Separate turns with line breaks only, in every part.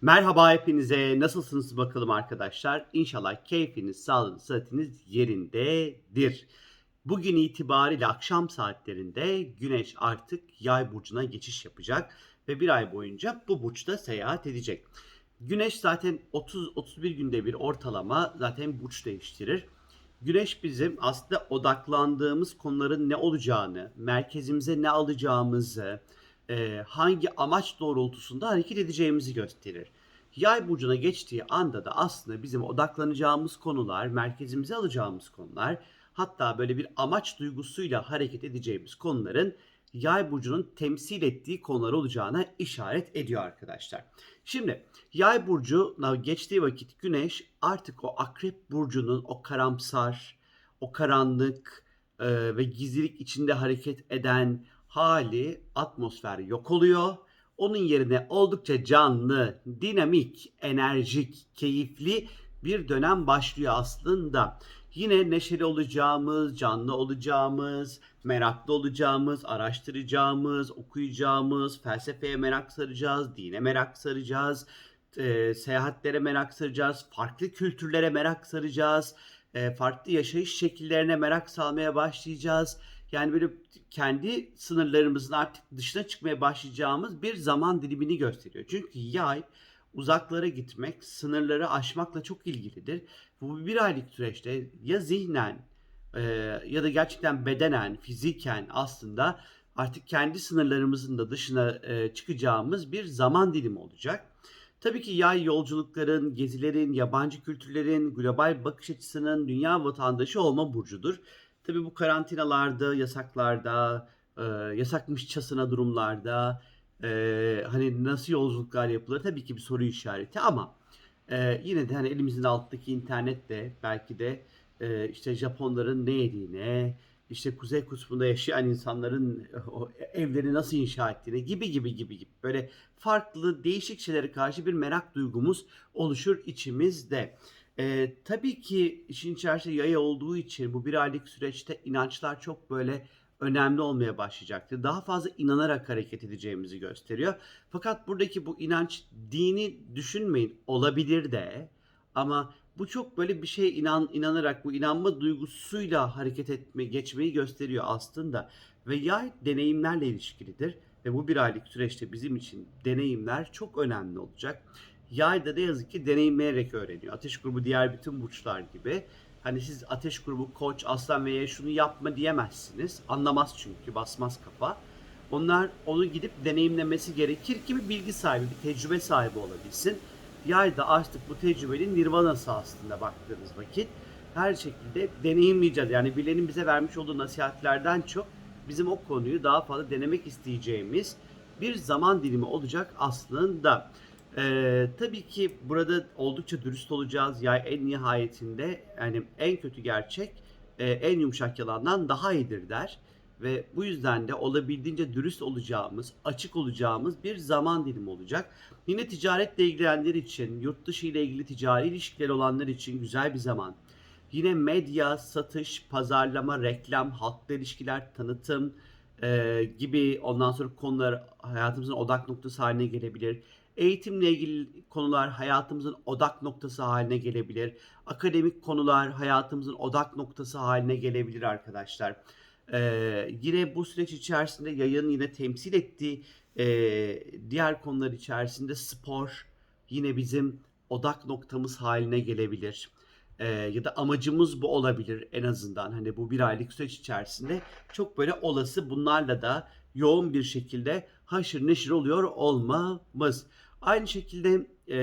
Merhaba hepinize. Nasılsınız bakalım arkadaşlar? İnşallah keyfiniz, sağlığınız, sıhhatiniz yerindedir. Bugün itibariyle akşam saatlerinde Güneş artık Yay burcuna geçiş yapacak ve bir ay boyunca bu burçta seyahat edecek. Güneş zaten 30-31 günde bir ortalama zaten burç değiştirir. Güneş bizim aslında odaklandığımız konuların ne olacağını, merkezimize ne alacağımızı, e, hangi amaç doğrultusunda hareket edeceğimizi gösterir. Yay burcuna geçtiği anda da aslında bizim odaklanacağımız konular, merkezimize alacağımız konular, hatta böyle bir amaç duygusuyla hareket edeceğimiz konuların Yay burcunun temsil ettiği konular olacağına işaret ediyor arkadaşlar. Şimdi Yay burcuna geçtiği vakit Güneş artık o Akrep burcunun o karamsar, o karanlık e, ve gizlilik içinde hareket eden hali atmosfer yok oluyor. Onun yerine oldukça canlı, dinamik, enerjik, keyifli bir dönem başlıyor aslında. Yine neşeli olacağımız, canlı olacağımız, meraklı olacağımız, araştıracağımız, okuyacağımız, felsefeye merak saracağız, dine merak saracağız, e, seyahatlere merak saracağız, farklı kültürlere merak saracağız, e, farklı yaşayış şekillerine merak salmaya başlayacağız. Yani böyle kendi sınırlarımızın artık dışına çıkmaya başlayacağımız bir zaman dilimini gösteriyor. Çünkü yay uzaklara gitmek, sınırları aşmakla çok ilgilidir. Bu bir aylık süreçte ya zihnen e, ya da gerçekten bedenen, fiziken aslında artık kendi sınırlarımızın da dışına e, çıkacağımız bir zaman dilimi olacak. Tabii ki yay yolculukların, gezilerin, yabancı kültürlerin, global bakış açısının dünya vatandaşı olma burcudur. Tabii bu karantinalarda, yasaklarda, e, yasakmışçasına durumlarda e, hani nasıl yolculuklar yapılır tabii ki bir soru işareti ama e, yine de hani elimizin altındaki internetle belki de işte Japonların ne yediğine, işte Kuzey Kutbu'nda yaşayan insanların o evleri nasıl inşa ettiğine gibi gibi gibi gibi böyle farklı değişik şeylere karşı bir merak duygumuz oluşur içimizde. Ee, tabii ki işin içerisinde yaya olduğu için bu bir aylık süreçte inançlar çok böyle önemli olmaya başlayacaktır. Daha fazla inanarak hareket edeceğimizi gösteriyor. Fakat buradaki bu inanç dini düşünmeyin olabilir de ama bu çok böyle bir şeye inan inanarak bu inanma duygusuyla hareket etme geçmeyi gösteriyor aslında ve yay deneyimlerle ilişkilidir ve bu bir aylık süreçte bizim için deneyimler çok önemli olacak. Yay da ne yazık ki deneyimleyerek öğreniyor. Ateş grubu diğer bütün burçlar gibi. Hani siz ateş grubu koç, aslan veya şunu yapma diyemezsiniz. Anlamaz çünkü basmaz kafa. Onlar onu gidip deneyimlemesi gerekir ki bir bilgi sahibi, bir tecrübe sahibi olabilsin. Yay da artık bu tecrübenin nirvanası aslında baktığınız vakit. Her şekilde deneyimleyeceğiz. Yani birilerinin bize vermiş olduğu nasihatlerden çok bizim o konuyu daha fazla denemek isteyeceğimiz bir zaman dilimi olacak aslında. Ee, tabii ki burada oldukça dürüst olacağız. Yani en nihayetinde yani en kötü gerçek e, en yumuşak yalandan daha iyidir der. Ve bu yüzden de olabildiğince dürüst olacağımız, açık olacağımız bir zaman dilimi olacak. Yine ticaretle ilgilenenler için, yurt dışı ile ilgili ticari ilişkiler olanlar için güzel bir zaman. Yine medya, satış, pazarlama, reklam, halkla ilişkiler, tanıtım e, gibi ondan sonra konular hayatımızın odak noktası haline gelebilir. Eğitimle ilgili konular hayatımızın odak noktası haline gelebilir. Akademik konular hayatımızın odak noktası haline gelebilir arkadaşlar. Ee, yine bu süreç içerisinde yayın yine temsil ettiği e, diğer konular içerisinde spor yine bizim odak noktamız haline gelebilir. Ee, ya da amacımız bu olabilir en azından. Hani bu bir aylık süreç içerisinde çok böyle olası bunlarla da yoğun bir şekilde haşır neşir oluyor olmamız. Aynı şekilde e,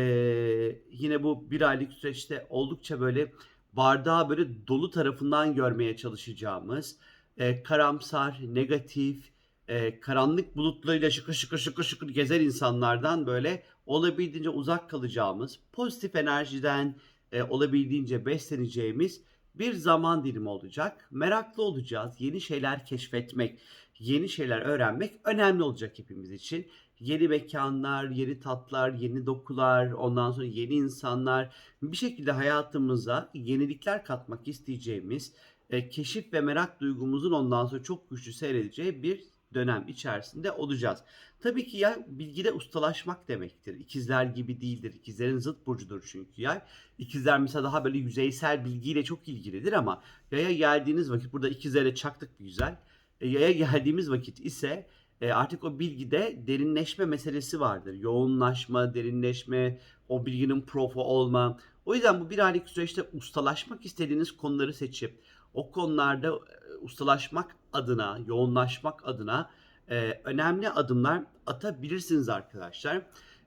yine bu bir aylık süreçte oldukça böyle bardağı böyle dolu tarafından görmeye çalışacağımız e, karamsar, negatif, e, karanlık bulutlarıyla şıkır şıkır şıkır şıkır gezer insanlardan böyle olabildiğince uzak kalacağımız, pozitif enerjiden e, olabildiğince besleneceğimiz bir zaman dilimi olacak. Meraklı olacağız. Yeni şeyler keşfetmek, yeni şeyler öğrenmek önemli olacak hepimiz için. Yeni mekanlar, yeni tatlar, yeni dokular, ondan sonra yeni insanlar bir şekilde hayatımıza yenilikler katmak isteyeceğimiz e, keşif ve merak duygumuzun ondan sonra çok güçlü seyredeceği bir dönem içerisinde olacağız. Tabii ki yay bilgide ustalaşmak demektir. İkizler gibi değildir. İkizlerin zıt burcudur çünkü yay. İkizler mesela daha böyle yüzeysel bilgiyle çok ilgilidir ama yaya geldiğiniz vakit burada ikizlere çaktık bir güzel. E, yaya geldiğimiz vakit ise e, artık o bilgide derinleşme meselesi vardır. Yoğunlaşma, derinleşme, o bilginin profu olma. O yüzden bu bir aylık süreçte ustalaşmak istediğiniz konuları seçip o konularda e, ustalaşmak adına, yoğunlaşmak adına e, önemli adımlar atabilirsiniz arkadaşlar.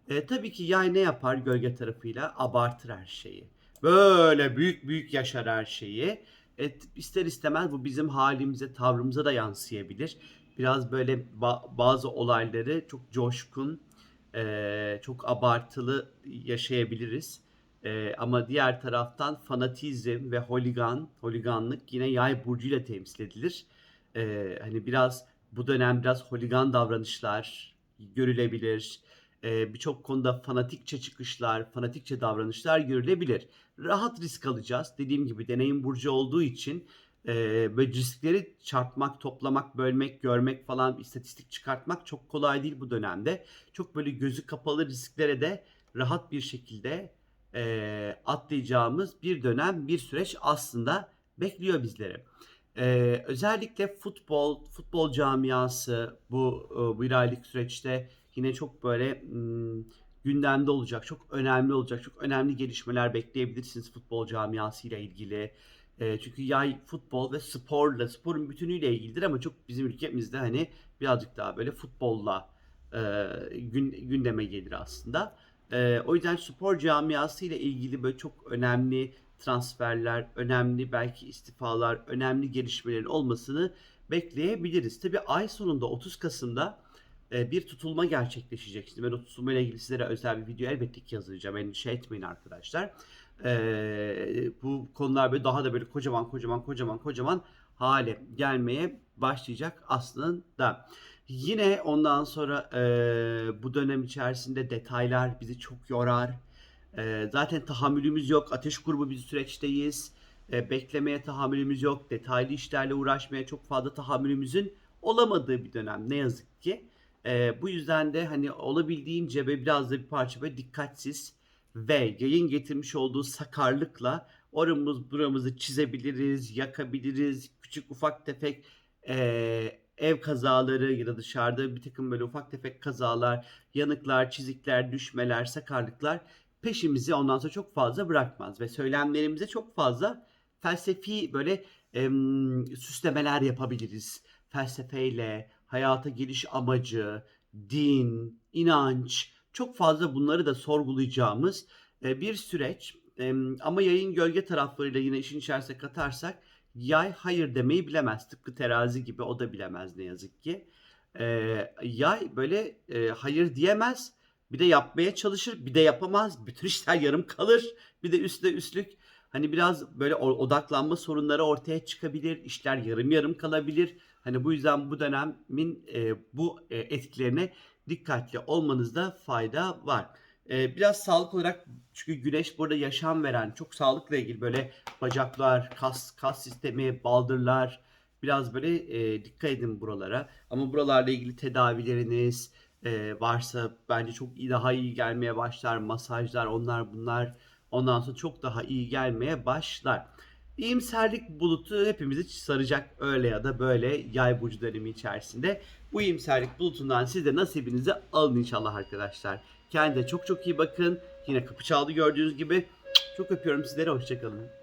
E, tabii ki yay ne yapar gölge tarafıyla? Abartır her şeyi. Böyle büyük büyük yaşar her şeyi. Et, ister istemez bu bizim halimize, tavrımıza da yansıyabilir. Biraz böyle ba- bazı olayları çok coşkun, e, çok abartılı yaşayabiliriz. E, ama diğer taraftan fanatizm ve holigan, holiganlık yine yay burcuyla temsil edilir. E, hani biraz bu dönem biraz holigan davranışlar görülebilir. E, Birçok konuda fanatikçe çıkışlar, fanatikçe davranışlar görülebilir. Rahat risk alacağız. Dediğim gibi deneyim burcu olduğu için e, böyle riskleri çarpmak, toplamak, bölmek, görmek falan istatistik çıkartmak çok kolay değil bu dönemde. Çok böyle gözü kapalı risklere de rahat bir şekilde e, atlayacağımız bir dönem, bir süreç aslında bekliyor bizleri. Ee, özellikle futbol, futbol camiası bu e, bir aylık süreçte yine çok böyle mm, gündemde olacak, çok önemli olacak, çok önemli gelişmeler bekleyebilirsiniz futbol camiası ile ilgili. Ee, çünkü yay futbol ve sporla, sporun bütünüyle ilgilidir ama çok bizim ülkemizde hani birazcık daha böyle futbolla e, gün, gündeme gelir aslında. Ee, o yüzden spor camiası ile ilgili böyle çok önemli transferler, önemli belki istifalar, önemli gelişmelerin olmasını bekleyebiliriz. Tabii ay sonunda 30 Kasım'da e, bir tutulma gerçekleşecek. Şimdi ben o tutulma ile ilgili sizlere özel bir video elbette ki yazacağım. Endişe etmeyin arkadaşlar. E, bu konular böyle daha da böyle kocaman kocaman kocaman kocaman hale gelmeye başlayacak aslında. Yine ondan sonra e, bu dönem içerisinde detaylar bizi çok yorar. E, zaten tahammülümüz yok. Ateş grubu bir süreçteyiz. E, beklemeye tahammülümüz yok. Detaylı işlerle uğraşmaya çok fazla tahammülümüzün olamadığı bir dönem ne yazık ki. E, bu yüzden de hani olabildiğince ve biraz da bir parça böyle dikkatsiz ve yayın getirmiş olduğu sakarlıkla oramız buramızı çizebiliriz, yakabiliriz. Küçük ufak tefek e, ev kazaları ya da dışarıda bir takım böyle ufak tefek kazalar, yanıklar, çizikler, düşmeler, sakarlıklar peşimizi ondan sonra çok fazla bırakmaz ve söylemlerimize çok fazla felsefi böyle em, süslemeler yapabiliriz. Felsefeyle, hayata geliş amacı, din, inanç çok fazla bunları da sorgulayacağımız e, bir süreç. Ama yayın gölge taraflarıyla yine işin içerisine katarsak yay hayır demeyi bilemez. Tıpkı terazi gibi o da bilemez ne yazık ki. E, yay böyle e, hayır diyemez. Bir de yapmaya çalışır, bir de yapamaz. Bütün işler yarım kalır. Bir de üstte üstlük hani biraz böyle odaklanma sorunları ortaya çıkabilir. İşler yarım yarım kalabilir. Hani bu yüzden bu dönemin e, bu etkilerine dikkatli olmanızda fayda var. E, biraz sağlık olarak çünkü güneş burada yaşam veren çok sağlıkla ilgili böyle bacaklar, kas kas sistemi, baldırlar biraz böyle e, dikkat edin buralara. Ama buralarla ilgili tedavileriniz e, varsa bence çok iyi daha iyi gelmeye başlar. Masajlar onlar bunlar ondan sonra çok daha iyi gelmeye başlar. İyimserlik bulutu hepimizi saracak öyle ya da böyle yay burcu dönemi içerisinde. Bu iyimserlik bulutundan siz de nasibinizi alın inşallah arkadaşlar. Kendinize çok çok iyi bakın. Yine kapı çaldı gördüğünüz gibi. Çok öpüyorum sizleri. Hoşçakalın.